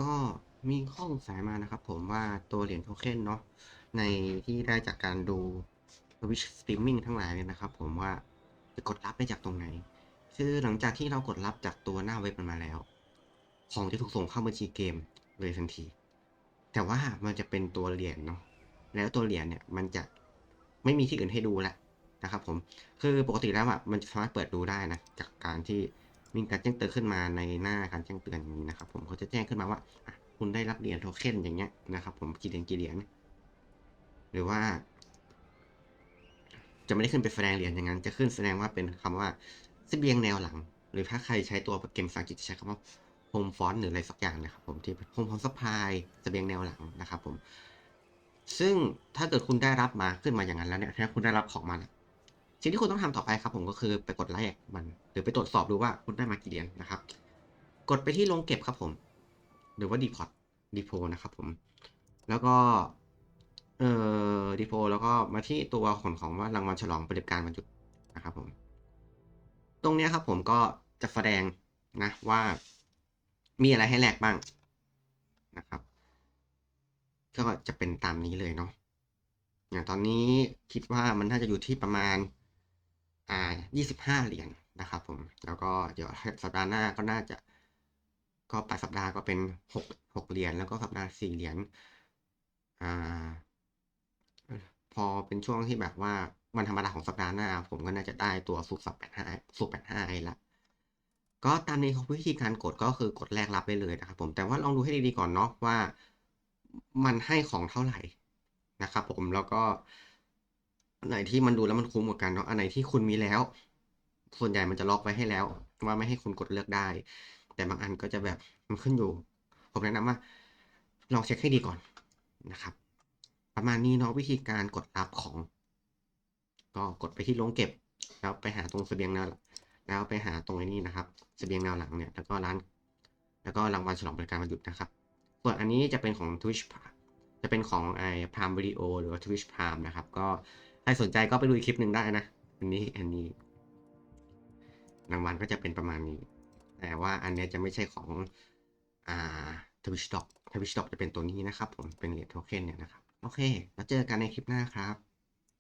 ก็มีข้อสงสัยมานะครับผมว่าตัวเหรียญโทเค็นเนาะในที่ได้จากการดู Twitch Streaming ทั้งหลายเนี่ยนะครับผมว่าจะกดรับได้จากตรงไหน คือหลังจากที่เรากดรับจากตัวหน้าเว็บมันมาแล้ว ของจะถูกส่งเข้าบัญชีเกมเลยทันที แต่ว่ามันจะเป็นตัวเหรียญเนาะแล้วตัวเหรียญเนี่ยมันจะไม่มีที่อื่นให้ดูแล้วนะครับผมคือปกติแล้วอะมันจะสามารถเปิดดูได้นะจากการที่ มีการแจ้งเตือนขึ้นมาในหน้าการแจ้งเตือนอย่างนี้นะครับ ผมเขาจะแจ้งขึ้นมาว่าคุณได้รับเหรียญโทเค็นอย่างเงี้ยนะครับผมกี่เหรียญกี่เหรียญหรือว่า จะไม่ได้ขึ้นเป็นแสดงเหรียญอย่างนั้น จะขึ้นแสดงว่าเป็นคำว่าเสบียงแนวหลัง หรือถ้าใครใช้ตัวเกมภาษาอังกฤษจะใช้คำว่า home font หรืออะไรสักอย่างนะครับผมที่ home font supply เสบียงแนวหลังนะครับผมซึ่งถ้าเกิดคุณได้รับมาขึ้นมาอย่างนั้นแล้วเนี่ยถ้าคุณได้รับของมา สิ่งที่คุณต้องทำต่อไปครับผมก็คือไปกดไลค์มัน หรือไปตรวจสอบดูว่าคุณได้มากี่เหรียญนะครับ กดไปที่ลงเก็บครับผม หรือว่า depot depot นะครับผม แล้วก็เอ่อ depot แล้วก็มาที่ตัวผลของว่ารางวัลฉลองปฏิบัติการวันหยุดนะครับผม ตรงนี้ครับผมก็จะแสดงนะว่า มีอะไรให้แลกบ้างนะครับ ก็จะเป็นตามนี้เลยเนาะอย่างตอนนี้คิดว่ามันน่าจะอยู่ที่ประมาณ อ่า25 เหรียญนะครับผม แล้วก็เดี๋ยวสัปดาห์หน้าก็น่าจะ ก็ปลายสัปดาห์ก็เป็น 6 6 เหรียญ แล้วก็สัปดาห์ 4 เหรียญ อ่า พอเป็นช่วงที่แบบว่าวันธรรมดาของสัปดาห์หน้า ผมก็น่าจะได้ตัวสูตรสับ85สูตร85ไอ้ละก็ตามนี้วิธีการกดก็คือกดแลกรับได้เลยนะครับผมแต่ว่าลองดูให้ดีๆก่อนเนาะว่ามันให้ของเท่าไหร่นะครับผมแล้วก็ อันไหนที่มันดูแล้วมันคุ้มกว่ากันเนาะอันไหนที่คุณมีแล้ว ส่วนใหญ่มันจะล็อกไว้ให้แล้ว ว่าไม่ให้คุณกดเลือกได้ แต่บางอันก็จะแบบมันขึ้นอยู่ ผมแนะนำว่า ลองเช็คให้ดีก่อนนะครับ ประมาณนี้เนาะวิธีการกดรับของ ก็กดไปที่ลงเก็บ แล้วไปหาตรงเสบียงแนวแล้วไปหาตรงไอ้นี้นะครับเสบียงแนวหลังเนี่ยแล้วก็ร้าน แล้วก็รางวัลฉลองบริการวันหยุดนะครับส่วนอันนี้จะเป็นของ Twitch จะเป็นของไอ้พามวิดีโอหรือว่า Twitch Prime นะครับ ก็ ใครสนใจก็ไปดูอีกคลิปหนึ่งได้นะ อันนี้อันนี้ รางวัลก็จะเป็นประมาณนี้ แต่ว่าอันนี้จะไม่ใช่ของ อ่าทวิชด็อกทวิชด็อกจะเป็นตัวนี้นะครับผม เป็นเหรียญโทเค็นเนี่ยนะครับ โอเค แล้วเจอกันในคลิปหน้าครับ